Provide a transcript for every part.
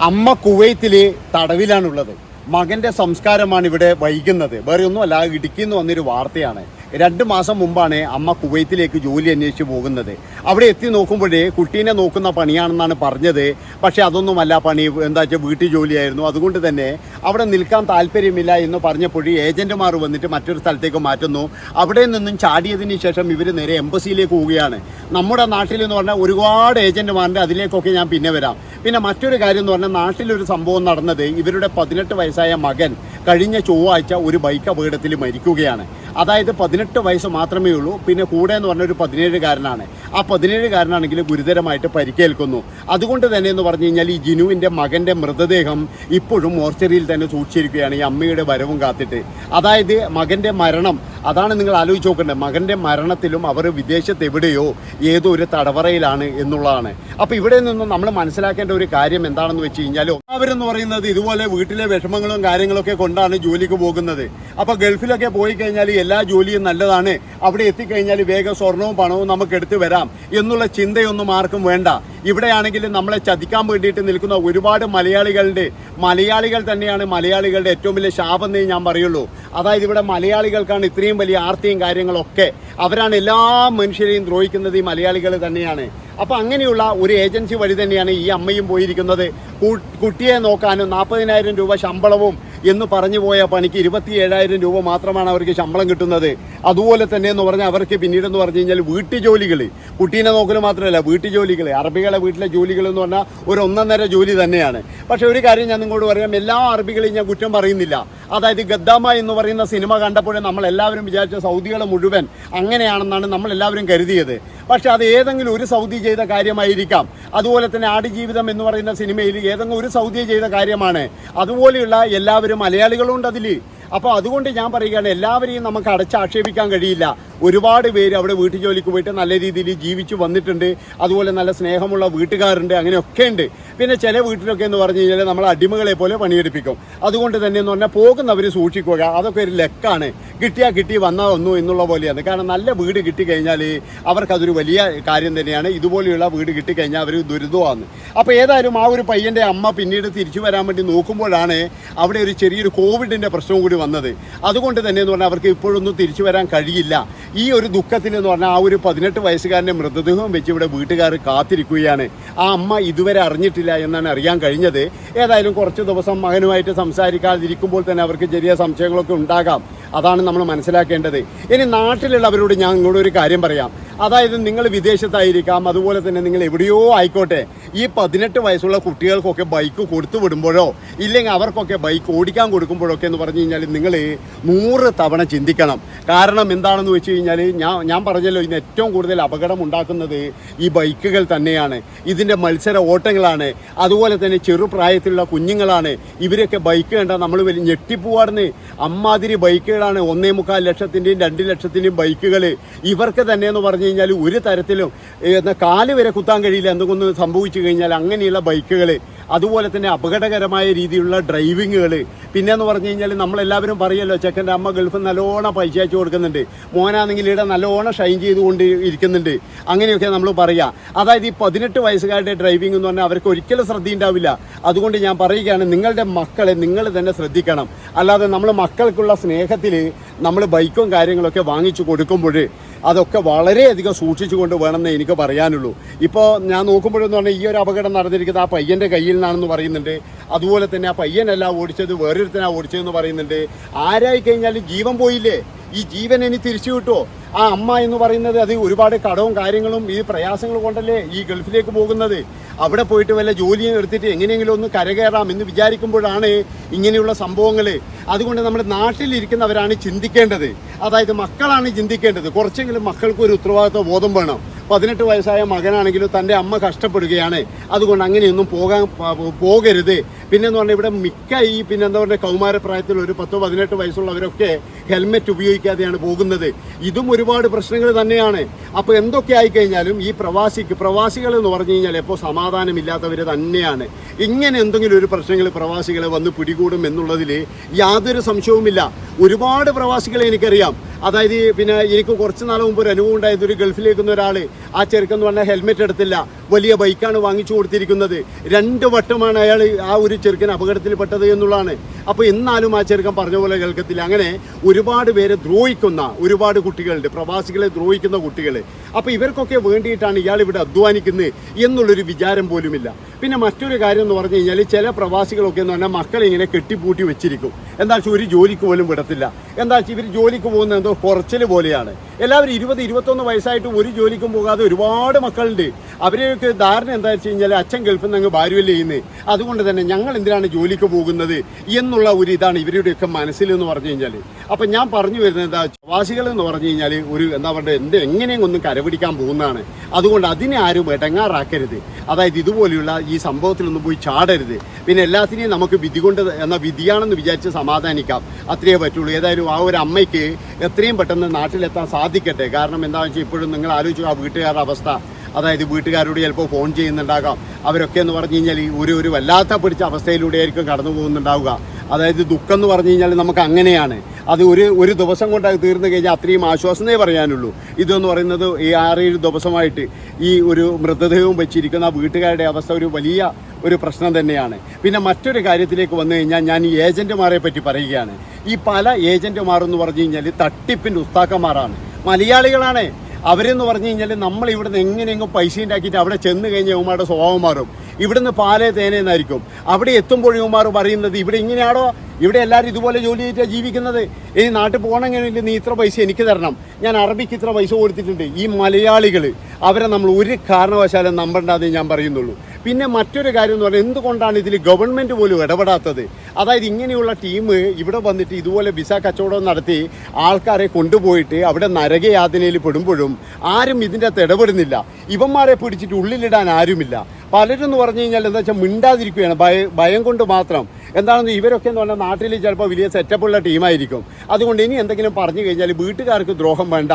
അമ്മ കുവൈത്തിൽ തടവിലാണുള്ളത്. മകന്റെ സംസ്കാരമാണ് ഇവിടെ വൈകുന്നത്. വേറെ ഒന്നുമല്ല ഇടുക്കിയിൽ നിന്ന് വന്നൊരു വാർത്തയാണ്. രണ്ട് മാസം മുമ്പാണ് അമ്മ കുവൈത്തിലേക്ക് ജോലി അന്വേഷിച്ച് പോകുന്നത്. അവിടെ എത്തി നോക്കുമ്പോഴേ കുട്ടീനെ നോക്കുന്ന പണിയാണെന്നാണ് പറഞ്ഞത്. പക്ഷേ അതൊന്നുമല്ല പണി എന്താ വെച്ചാൽ വീട്ടു ജോലിയായിരുന്നു. അതുകൊണ്ട് തന്നെ അവിടെ നിൽക്കാൻ താല്പര്യമില്ല എന്ന് പറഞ്ഞപ്പോഴേ ഏജന്റുമാർ വന്നിട്ട് മറ്റൊരു സ്ഥലത്തേക്ക് മാറ്റുന്നു. അവിടെ നിന്നും ചാടിയതിന് ശേഷം ഇവർ നേരെ എംബസിയിലേക്ക് പോവുകയാണ്. നമ്മുടെ നാട്ടിൽ എന്ന് പറഞ്ഞാൽ ഒരുപാട് ഏജന്റുമാരുടെ അതിലേക്കൊക്കെ ഞാൻ പിന്നെ വരാം. പിന്നെ മറ്റൊരു കാര്യം എന്ന് പറഞ്ഞാൽ നാട്ടിലൊരു സംഭവം നടന്നത് ഇവരുടെ പതിനെട്ട് വയസ്സായ മകൻ കഴിഞ്ഞ ചൊവ്വാഴ്ച ഒരു ബൈക്ക് അപകടത്തിൽ മരിക്കുകയാണ്. അതായത് പതിനെട്ട് വയസ്സ് മാത്രമേ ഉള്ളൂ. പിന്നെ കൂടെ എന്ന് പറഞ്ഞ ഒരു പതിനേഴുകാരനാണ്. ആ പതിനേഴുകാരനാണെങ്കിൽ ഗുരുതരമായിട്ട് പരിക്കേൽക്കുന്നു. അതുകൊണ്ട് തന്നെ എന്ന് പറഞ്ഞു കഴിഞ്ഞാൽ ഈ ജിനുവിന്റെ മകന്റെ മൃതദേഹം ഇപ്പോഴും മോർച്ചറിയിൽ തന്നെ സൂക്ഷിച്ചിരിക്കുകയാണ്. ഈ അമ്മയുടെ വരവും കാത്തിട്ട്. അതായത് മകന്റെ മരണം. അതാണ് നിങ്ങൾ ആലോചിച്ച് നോക്കേണ്ടത് മകന്റെ മരണത്തിലും അവർ വിദേശത്ത് എവിടെയോ ഏതോ ഒരു തടവറയിലാണ് എന്നുള്ളതാണ്. അപ്പോൾ ഇവിടെ നിന്നും നമ്മൾ മനസ്സിലാക്കേണ്ട ഒരു കാര്യം എന്താണെന്ന് വെച്ച് കഴിഞ്ഞാൽ അവരെന്ന് പറയുന്നത് ഇതുപോലെ വീട്ടിലെ വിഷമങ്ങളും കാര്യങ്ങളൊക്കെ കൊണ്ടാണ് ജോലിക്ക് പോകുന്നത്. അപ്പോൾ ഗൾഫിലൊക്കെ പോയി കഴിഞ്ഞാൽ എല്ലാ ജോലിയും നല്ലതാണ്. അവിടെ എത്തിക്കഴിഞ്ഞാൽ വേഗം സ്വർണവും പണവും നമുക്ക് എടുത്തു വരാം എന്നുള്ള ചിന്തയൊന്നും ആർക്കും വേണ്ട. ഇവിടെയാണെങ്കിൽ നമ്മളെ ചതിക്കാൻ വേണ്ടിയിട്ട് നിൽക്കുന്ന ഒരുപാട് മലയാളികളുടെ മലയാളികൾ തന്നെയാണ് മലയാളികളുടെ ഏറ്റവും വലിയ ശാപം എന്നേ ഞാൻ പറയുള്ളൂ. അതായത് ഇവിടെ മലയാളികൾക്കാണ് ഇത്രയും വലിയ ആർത്തിയും കാര്യങ്ങളൊക്കെ അവരാണ് എല്ലാ മനുഷ്യരെയും ദ്രോഹിക്കുന്നത് ഈ മലയാളികൾ തന്നെയാണ്. അപ്പൊ അങ്ങനെയുള്ള ഒരു ഏജൻസി വഴി തന്നെയാണ് ഈ അമ്മയും പോയിരിക്കുന്നത്. കുട്ടിയെ നോക്കാനും നാൽപ്പതിനായിരം രൂപ ശമ്പളവും എന്ന് പറഞ്ഞു പോയ പണിക്ക് ഇരുപത്തി ഏഴായിരം രൂപ മാത്രമാണ് അവർക്ക് ശമ്പളം കിട്ടുന്നത്. അതുപോലെ തന്നെ എന്ന് പറഞ്ഞാൽ അവർക്ക് പിന്നീട് എന്ന് പറഞ്ഞു കഴിഞ്ഞാൽ വീട്ടു ജോലികൾ കുട്ടീനെ നോക്കൽ മാത്രമല്ല വീട്ടു ജോലികൾ അറബികളെ വീട്ടിലെ ജോലികൾ എന്ന് പറഞ്ഞാൽ ഒരു ഒന്നര ജോലി തന്നെയാണ്. പക്ഷേ ഒരു കാര്യം ഞാൻ നിങ്ങളോട് പറയാം എല്ലാ അറബികളെയും ഞാൻ കുറ്റം പറയുന്നില്ല. അതായത് ഗദ്ദാമ എന്ന് പറയുന്ന സിനിമ കണ്ടപ്പോഴേ നമ്മൾ എല്ലാവരും വിചാരിച്ച സൗദികളെ മുഴുവൻ അങ്ങനെയാണെന്നാണ് നമ്മൾ എല്ലാവരും കരുതിയത്. പക്ഷെ അത് ഏതെങ്കിലും ഒരു സൗദി ചെയ്ത കാര്യമായിരിക്കാം. അതുപോലെ തന്നെ ആടുജീവിതം എന്ന് പറയുന്ന സിനിമയിൽ ഏതെങ്കിലും ഒരു സൗദി ചെയ്ത കാര്യമാണ്. അതുപോലെയുള്ള എല്ലാവരും മലയാളികളുണ്ട് അതിൽ അപ്പോൾ അതുകൊണ്ട് ഞാൻ പറയുകയാണ് എല്ലാവരെയും നമുക്ക് അടച്ചാക്ഷേപിക്കാൻ കഴിയില്ല. ഒരുപാട് പേര് അവിടെ വീട്ടു ജോലിക്ക് പോയിട്ട് നല്ല രീതിയിൽ ജീവിച്ചു വന്നിട്ടുണ്ട്. അതുപോലെ നല്ല സ്നേഹമുള്ള വീട്ടുകാരുണ്ട് അങ്ങനെയൊക്കെ ഉണ്ട്. പിന്നെ ചില വീട്ടിലൊക്കെ എന്ന് പറഞ്ഞു കഴിഞ്ഞാൽ നമ്മൾ അടിമകളെ പോലെ പണിയെടുപ്പിക്കും. അതുകൊണ്ട് തന്നെ എന്ന് പറഞ്ഞാൽ പോകുന്നവർ സൂക്ഷിക്കുക. അതൊക്കെ ഒരു ലെക്കാണ്. കിട്ടിയാൽ കിട്ടി വന്നാൽ വന്നു എന്നുള്ള പോലെയാണ്. കാരണം നല്ല വീട് കിട്ടിക്കഴിഞ്ഞാൽ അവർക്കതൊരു വലിയ കാര്യം തന്നെയാണ്. ഇതുപോലെയുള്ള വീട് കിട്ടിക്കഴിഞ്ഞാൽ അവർ ദുരിതമാണ്. അപ്പോൾ ഏതായാലും ആ ഒരു പയ്യന്റെ അമ്മ പിന്നീട് തിരിച്ചു വരാൻ വേണ്ടി നോക്കുമ്പോഴാണ് അവിടെ ഒരു ചെറിയൊരു കോവിഡിന്റെ പ്രശ്നവും കൂടി വന്നത്. അതുകൊണ്ട് തന്നെ എന്ന് പറഞ്ഞാൽ അവർക്ക് ഇപ്പോഴൊന്നും തിരിച്ചു വരാൻ കഴിയില്ല. ഈ ഒരു ദുഃഖത്തിൽ എന്ന് പറഞ്ഞാൽ ആ ഒരു പതിനെട്ട് വയസ്സുകാരന്റെ മൃതദേഹം വെച്ച് ഇവിടെ വീട്ടുകാർ കാത്തിരിക്കുകയാണ്. ആ അമ്മ ഇതുവരെ അറിഞ്ഞിട്ടില്ല എന്നാണ് അറിയാൻ കഴിഞ്ഞത്. ഏതായാലും കുറച്ച് ദിവസം മകനുമായിട്ട് സംസാരിക്കാതിരിക്കുമ്പോൾ തന്നെ അവർക്ക് ചെറിയ സംശയങ്ങളൊക്കെ ഉണ്ടാകാം. അതാണ് നമ്മൾ മനസ്സിലാക്കേണ്ടത്. ഇനി നാട്ടിലുള്ളവരോട് ഞാൻ നിങ്ങളോട് ഒരു കാര്യം പറയാം. അതായത് നിങ്ങൾ വിദേശത്തായിരിക്കാം അതുപോലെ തന്നെ നിങ്ങൾ എവിടെയോ ആയിക്കോട്ടെ ഈ പതിനെട്ട് വയസ്സുള്ള കുട്ടികൾക്കൊക്കെ ബൈക്ക് കൊടുത്തു വിടുമ്പോഴോ ഇല്ലെങ്കിൽ അവർക്കൊക്കെ ബൈക്ക് ഓടിക്കാൻ കൊടുക്കുമ്പോഴൊക്കെ എന്ന് പറഞ്ഞു കഴിഞ്ഞാൽ നിങ്ങൾ നൂറ് തവണ ചിന്തിക്കണം. കാരണം എന്താണെന്ന് വെച്ച് കഴിഞ്ഞാൽ ഞാൻ ഞാൻ പറഞ്ഞല്ലോ ഇന്ന് ഏറ്റവും കൂടുതൽ അപകടം ഉണ്ടാക്കുന്നത് ഈ ബൈക്കുകൾ തന്നെയാണ്. ഇതിന്റെ മത്സര ഓട്ടങ്ങളാണ്. അതുപോലെ തന്നെ ചെറുപ്രായത്തിലുള്ള കുഞ്ഞുങ്ങളാണ്. ഇവരൊക്കെ ബൈക്ക് കണ്ടാൽ നമ്മൾ വലിയ ഞെട്ടിപ്പോവാടുന്ന അമ്മാതിരി ബൈക്കുകളാണ് ഒന്നേ മുക്കാൽ ലക്ഷത്തിന്റെയും രണ്ട് ലക്ഷത്തിന്റെയും ബൈക്കുകൾ ഇവർക്ക് തന്നെ എന്ന് കഴിഞ്ഞാൽ ഒരു തരത്തിലും കാൽ വരെ കുത്താൻ കഴിയില്ല എന്തെങ്കിലും സംഭവിച്ചു കഴിഞ്ഞാൽ അങ്ങനെയുള്ള ബൈക്കുകൾ അതുപോലെ തന്നെ അപകടകരമായ രീതിയിലുള്ള ഡ്രൈവിങ്ങുകൾ പിന്നെ എന്ന് പറഞ്ഞു കഴിഞ്ഞാൽ നമ്മളെല്ലാവരും പറയല്ലോ ചെക്കന്റെ അമ്മ ഗൾഫിൽ നല്ലോണം പൈസ അയച്ചു കൊടുക്കുന്നുണ്ട്. മോനാണെങ്കിൽ ഇവിടെ നല്ലോണം ഷൈൻ ചെയ്തുകൊണ്ട് ഇരിക്കുന്നുണ്ട്. അങ്ങനെയൊക്കെ നമ്മൾ പറയാം. അതായത് ഈ പതിനെട്ട് വയസ്സുകാരുടെ ഡ്രൈവിംഗ് എന്ന് പറഞ്ഞാൽ അവർക്ക് ഒരിക്കലും ശ്രദ്ധ ശ്രദ്ധയുണ്ടാവില്ല. അതുകൊണ്ട് ഞാൻ പറയുകയാണ് നിങ്ങളുടെ മക്കളെ നിങ്ങൾ തന്നെ ശ്രദ്ധിക്കണം. അല്ലാതെ നമ്മൾ മക്കൾക്കുള്ള സ്നേഹത്തിൽ നമ്മൾ ബൈക്കും കാര്യങ്ങളൊക്കെ വാങ്ങിച്ചു കൊടുക്കുമ്പോൾ അതൊക്കെ വളരെയധികം സൂക്ഷിച്ചുകൊണ്ട് വേണമെന്നേ എനിക്ക് പറയാനുള്ളൂ. ഇപ്പോൾ ഞാൻ നോക്കുമ്പോഴെന്ന് പറഞ്ഞാൽ ഈ ഒരു അപകടം നടന്നിരിക്കുന്നത് ആ പയ്യന്റെ കയ്യിൽ നിന്നാണെന്ന് പറയുന്നുണ്ട്. അതുപോലെ തന്നെ ആ പയ്യനല്ല ഓടിച്ചത് വേറൊരുത്തനാണ് ഓടിച്ചതെന്ന് പറയുന്നുണ്ട്. ആരായി കഴിഞ്ഞാൽ ജീവൻ പോയില്ലേ? ഈ ജീവൻ ഇനി തിരിച്ചു കിട്ടുമോ ആ അമ്മ എന്ന് പറയുന്നത് അത് ഒരുപാട് കടവും കാര്യങ്ങളും ഈ പ്രയാസങ്ങൾ കൊണ്ടല്ലേ ഈ ഗൾഫിലേക്ക് പോകുന്നത്? അവിടെ പോയിട്ട് വല്ല ജോലിയും എടുത്തിട്ട് എങ്ങനെയെങ്കിലും ഒന്ന് കരകയറാം എന്ന് വിചാരിക്കുമ്പോഴാണ് ഇങ്ങനെയുള്ള സംഭവങ്ങൾ അതുകൊണ്ട് നമ്മുടെ നാട്ടിലിരിക്കുന്നവരാണ് ചിന്തിക്കേണ്ടത്. അതായത് മക്കളാണ് ചിന്തിക്കേണ്ടത്. കുറച്ചെങ്കിലും മക്കൾക്ക് ഒരു ഉത്തരവാദിത്വ ബോധം വേണം. പതിനെട്ട് വയസ്സായ മകനാണെങ്കിലും തന്റെ അമ്മ കഷ്ടപ്പെടുകയാണ്. അതുകൊണ്ട് അങ്ങനെയൊന്നും പോകാൻ പോകരുത്. പിന്നെന്ന് പറഞ്ഞാൽ ഇവിടെ മിക്ക ഈ പിന്നെ എന്താ പറയുക കൗമാരപ്രായത്തിൽ ഒരു പത്തോ പതിനെട്ട് വയസ്സുള്ളവരൊക്കെ ഹെൽമെറ്റ് ഉപയോഗിക്കാതെയാണ് പോകുന്നത്. ഇതും ഒരുപാട് പ്രശ്നങ്ങൾ തന്നെയാണ്. അപ്പോൾ എന്തൊക്കെ ആയിക്കഴിഞ്ഞാലും ഈ പ്രവാസിക്ക് പ്രവാസികൾ എന്ന് പറഞ്ഞു കഴിഞ്ഞാൽ എപ്പോൾ സമാധാനമില്ലാത്തവർ തന്നെയാണ്. ഇങ്ങനെ എന്തെങ്കിലും ഒരു പ്രശ്നങ്ങൾ പ്രവാസികളെ വന്ന് പിടികൂടും എന്നുള്ളതിൽ യാതൊരു സംശയവുമില്ല. ഒരുപാട് പ്രവാസികളെ എനിക്കറിയാം. അതായത് പിന്നെ എനിക്ക് കുറച്ച് നാൾ മുമ്പ് ഒരു അനുഭവം ഉണ്ടായത് ഒരു ഗൾഫിലേക്ക് ഒരാൾ ആ ചെറുക്കെന്ന് പറഞ്ഞാൽ ഹെൽമെറ്റ് എടുത്തില്ല. വലിയ ബൈക്കാണ് വാങ്ങിച്ചു കൊടുത്തിരിക്കുന്നത്. രണ്ട് വട്ടമാണ് അയാൾ ആ ഒരു ചെറുക്കൻ അപകടത്തിൽപ്പെട്ടത് എന്നുള്ളതാണ്. അപ്പോൾ എന്നാലും ആ ചെറുക്കൻ പറഞ്ഞ പോലെ കേൾക്കത്തില്ല. അങ്ങനെ ഒരുപാട് പേരെ ദ്രോഹിക്കുന്ന ഒരുപാട് കുട്ടികളുണ്ട്. പ്രവാസികളെ ദ്രോഹിക്കുന്ന കുട്ടികൾ അപ്പോൾ ഇവർക്കൊക്കെ വേണ്ടിയിട്ടാണ് ഇയാൾ ഇവിടെ അധ്വാനിക്കുന്നത് എന്നുള്ളൊരു വിചാരം പോലുമില്ല. പിന്നെ മറ്റൊരു കാര്യം എന്ന് പറഞ്ഞു കഴിഞ്ഞാൽ ചില പ്രവാസികളൊക്കെ എന്ന് പറഞ്ഞാൽ മക്കളെ ഇങ്ങനെ കെട്ടിപ്പൂട്ടി വെച്ചിരിക്കും. എന്താ വെച്ചാൽ ഒരു ജോലിക്ക് പോലും വിടത്തില്ല. എന്താ ഇവർ ജോലിക്ക് പോകുന്ന എന്തോ കുറച്ചിൽ പോലെയാണ്. എല്ലാവരും ഇരുപത് ഇരുപത്തൊന്ന് വയസ്സായിട്ട് ഒരു ജോലിക്കും പോകാതെ ഒരുപാട് മക്കളുണ്ട്. അവരെയൊക്കെ ധാരണ എന്താ വെച്ച് കഴിഞ്ഞാൽ അച്ഛൻ ഗൾഫിൽ നിന്ന് അങ്ങ് ഭാര്യവല്ലേ ചെയ്യുന്നത് അതുകൊണ്ട് തന്നെ ഞങ്ങൾ എന്തിനാണ് ജോലിക്ക് പോകുന്നത് എന്നുള്ള ഒരു ഇതാണ് ഇവരുടെയൊക്കെ മനസ്സിൽ എന്ന് പറഞ്ഞു കഴിഞ്ഞാൽ അപ്പം ഞാൻ പറഞ്ഞു വരുന്നത് എന്താ പ്രവാസികൾ എന്ന് പറഞ്ഞു കഴിഞ്ഞാൽ ഒരു എന്താ പറയുക എന്ത് എങ്ങനെയും ഒന്നും കരപിടിക്കാൻ പോകുന്നതാണ്. അതുകൊണ്ട് അതിനെ ആരും ഇടങ്ങാറാക്കരുത്. അതായത് ഇതുപോലെയുള്ള ഈ സംഭവത്തിലൊന്നും പോയി ചാടരുത്. പിന്നെ എല്ലാത്തിനെയും നമുക്ക് വിധി കൊണ്ട് എന്ന വിധിയാണെന്ന് വിചാരിച്ച് സമാധാനിക്കാം. അത്രയേ പറ്റുള്ളൂ. ഏതായാലും ആ ഒരു അമ്മയ്ക്ക് എത്രയും പെട്ടെന്ന് നാട്ടിലെത്താൻ സാധിക്കട്ടെ. കാരണം എന്താണെന്ന് വെച്ചാൽ ഇപ്പോഴും നിങ്ങൾ ആലോചിച്ചു ആ വീട്ടുകാരുടെ അവസ്ഥ. അതായത് വീട്ടുകാരോട് ചിലപ്പോൾ ഫോൺ ചെയ്യുന്നുണ്ടാകാം. അവരൊക്കെ എന്ന് പറഞ്ഞു കഴിഞ്ഞാൽ ഒരു ഒരു വല്ലാത്ത പിടിച്ച അവസ്ഥയിലൂടെ ആയിരിക്കും കടന്നു പോകുന്നുണ്ടാവുക അതായത് ദുഃഖം എന്ന് പറഞ്ഞു കഴിഞ്ഞാൽ നമുക്ക് അങ്ങനെയാണ്. അത് ഒരു ഒരു ദിവസം കൊണ്ട് അത് തീർന്നു കഴിഞ്ഞാൽ അത്രയും ആശ്വാസമേ പറയാനുള്ളൂ. ഇതെന്ന് പറയുന്നത് ഈ ആറേഴ് ദിവസമായിട്ട് ഈ ഒരു മൃതദേഹവും വെച്ചിരിക്കുന്ന വീട്ടുകാരുടെ അവസ്ഥ ഒരു വലിയ ഒരു പ്രശ്നം തന്നെയാണ്. പിന്നെ മറ്റൊരു കാര്യത്തിലേക്ക് വന്നു കഴിഞ്ഞാൽ ഞാൻ ഈ ഏജന്റുമാരെ പറ്റി പറയുകയാണ്. ഈ പല ഏജന്റുമാരെന്ന് പറഞ്ഞു കഴിഞ്ഞാൽ തട്ടിപ്പിന്റെ ഉസ്താക്കന്മാരാണ്. മലയാളികളാണ്. അവരെന്ന് പറഞ്ഞു കഴിഞ്ഞാൽ നമ്മൾ ഇവിടുന്ന് എങ്ങനെയെങ്കിലും പൈസ ഉണ്ടാക്കിയിട്ട് അവിടെ ചെന്ന് കഴിഞ്ഞാൽ ഉമ്മയുടെ സ്വഭാവം മാറും. ഇവിടുന്ന് പാലേ തേനേന്നായിരിക്കും അവിടെ എത്തുമ്പോൾ ഇവന്മാർ പറയുന്നത് ഇവിടെ ഇങ്ങനെയാണോ? ഇവിടെ എല്ലാവരും ഇതുപോലെ ജോലി ചെയ്തിട്ടാണ് ജീവിക്കുന്നത്. ഇനി നാട്ടിൽ പോകണമെങ്കിൽ നീ ഇത്ര പൈസ എനിക്ക് തരണം. ഞാൻ അറബിക്ക് ഇത്ര പൈസ കൊടുത്തിട്ടുണ്ട്. ഈ മലയാളികൾ അവരെ നമ്മൾ ഒരു കാരണവശാലും നമ്പണ്ടാതെ ഞാൻ പറയുന്നുള്ളൂ. പിന്നെ മറ്റൊരു കാര്യം എന്ന് പറഞ്ഞാൽ എന്തുകൊണ്ടാണ് ഇതിൽ ഗവൺമെന്റ് പോലും ഇടപെടാത്തത്? അതായത് ഇങ്ങനെയുള്ള ടീം ഇവിടെ വന്നിട്ട് ഇതുപോലെ വിസ കച്ചവടം നടത്തി ആൾക്കാരെ കൊണ്ടുപോയിട്ട് അവിടെ നരകയാതനയിൽ പെടുമ്പോഴും ആരും ഇതിന്റെ അകത്ത് ഇടപെടുന്നില്ല. ഇവന്മാരെ പിടിച്ചിട്ട് ഉള്ളിലിടാൻ ആരുമില്ല. പലരും എന്ന് പറഞ്ഞു കഴിഞ്ഞാൽ എന്താ വെച്ചാൽ മിണ്ടാതിരിക്കുകയാണ്. ഭയ ഭയം കൊണ്ട് മാത്രം. എന്താണെന്ന് ഇവരൊക്കെ എന്ന് പറഞ്ഞാൽ നാട്ടിൽ ചിലപ്പോൾ വലിയ സെറ്റപ്പുള്ള ടീമായിരിക്കും അതുകൊണ്ട് ഇനി എന്തെങ്കിലും പറഞ്ഞു കഴിഞ്ഞാൽ വീട്ടുകാർക്ക് ദ്രോഹം വേണ്ട.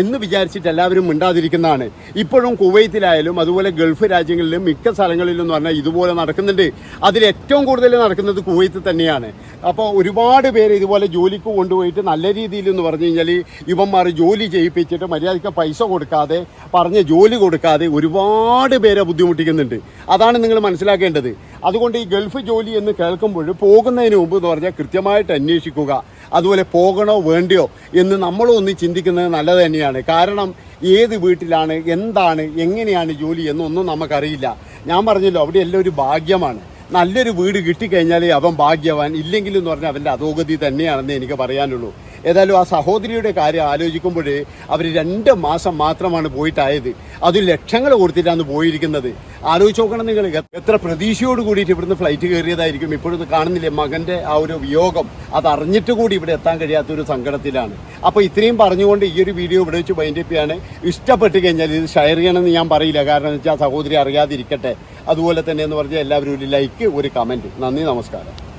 എന്ന് വിചാരിച്ചിട്ട് എല്ലാവരും മിണ്ടാതിരിക്കുന്നതാണ്. ഇപ്പോഴും കുവൈത്തിലായാലും അതുപോലെ ഗൾഫ് രാജ്യങ്ങളിലും മിക്ക സ്ഥലങ്ങളിലും എന്ന് പറഞ്ഞാൽ ഇതുപോലെ നടക്കുന്നുണ്ട്. അതിൽ ഏറ്റവും കൂടുതൽ നടക്കുന്നത് കുവൈത്ത് തന്നെയാണ്. അപ്പോൾ ഒരുപാട് പേര് ഇതുപോലെ ജോലിക്ക് കൊണ്ടുപോയിട്ട് നല്ല രീതിയിൽ എന്ന് പറഞ്ഞു കഴിഞ്ഞാൽ ഇവന്മാർ ജോലി ചെയ്യിപ്പിച്ചിട്ട് മര്യാദയ്ക്ക് പൈസ കൊടുക്കാതെ പറഞ്ഞ ജോലി കൊടുക്കാതെ ഒരുപാട് പേരെ ബുദ്ധിമുട്ടിക്കുന്നുണ്ട്. അതാണ് നിങ്ങൾ മനസ്സിലാക്കേണ്ടത്. അതുകൊണ്ട് ഈ ഗൾഫ് ജോലി എന്ന് കേൾക്കുമ്പോൾ പോകുന്നതിന് മുമ്പ് എന്ന് പറഞ്ഞാൽ കൃത്യമായിട്ട് അന്വേഷിക്കുക. അതുപോലെ പോകണോ വേണ്ടിയോ എന്ന് നമ്മളും ഒന്ന് ചിന്തിക്കുന്നത് നല്ലത് തന്നെയാണ്. കാരണം ഏത് വീട്ടിലാണ് എന്താണ് എങ്ങനെയാണ് ജോലി എന്നൊന്നും നമുക്കറിയില്ല. ഞാൻ പറഞ്ഞല്ലോ അവിടെ എല്ലാം ഒരു ഭാഗ്യമാണ്. നല്ലൊരു വീട് കിട്ടിക്കഴിഞ്ഞാൽ അവൻ ഭാഗ്യവാൻ. ഇല്ലെങ്കിലും എന്ന് പറഞ്ഞാൽ അവന്റെ അധോഗതി തന്നെയാണെന്ന് എനിക്ക് പറയാനുള്ളൂ. ഏതായാലും ആ സഹോദരിയുടെ കാര്യം ആലോചിക്കുമ്പോൾ അവർ രണ്ട് മാസം മാത്രമാണ് പോയിട്ടായത്. അത് ലക്ഷങ്ങൾ കൊടുത്തിട്ടാണ് പോയിരിക്കുന്നത്. ആലോചിച്ച് നോക്കണം നിങ്ങൾ. എത്ര പ്രതീക്ഷയോട് കൂടിയിട്ട് ഇവിടുന്ന് ഫ്ലൈറ്റ് കയറിയതായിരിക്കും. ഇപ്പോഴൊന്ന് കാണുന്നില്ലേ മകന്റെ ആ ഒരു വിയോഗം. അതറിഞ്ഞിട്ട് കൂടി ഇവിടെ എത്താൻ കഴിയാത്ത ഒരു സങ്കടത്തിലാണ്. അപ്പോൾ ഇത്രയും പറഞ്ഞുകൊണ്ട് ഈ ഒരു വീഡിയോ ഇവിടെ വെച്ച് വൈൻഡപ്പ് ചെയ്യാണ്. ഇഷ്ടപ്പെട്ട് കഴിഞ്ഞാൽ ഇത് ഷെയർ ചെയ്യണമെന്ന് ഞാൻ പറയില്ല. കാരണം എന്ന് വെച്ചാൽ സഹോദരി അറിയാതിരിക്കട്ടെ. അതുപോലെ തന്നെ എന്ന് പറഞ്ഞാൽ എല്ലാവരും ഒരു ലൈക്ക് ഒരു കമന്റ് നന്ദി നമസ്കാരം.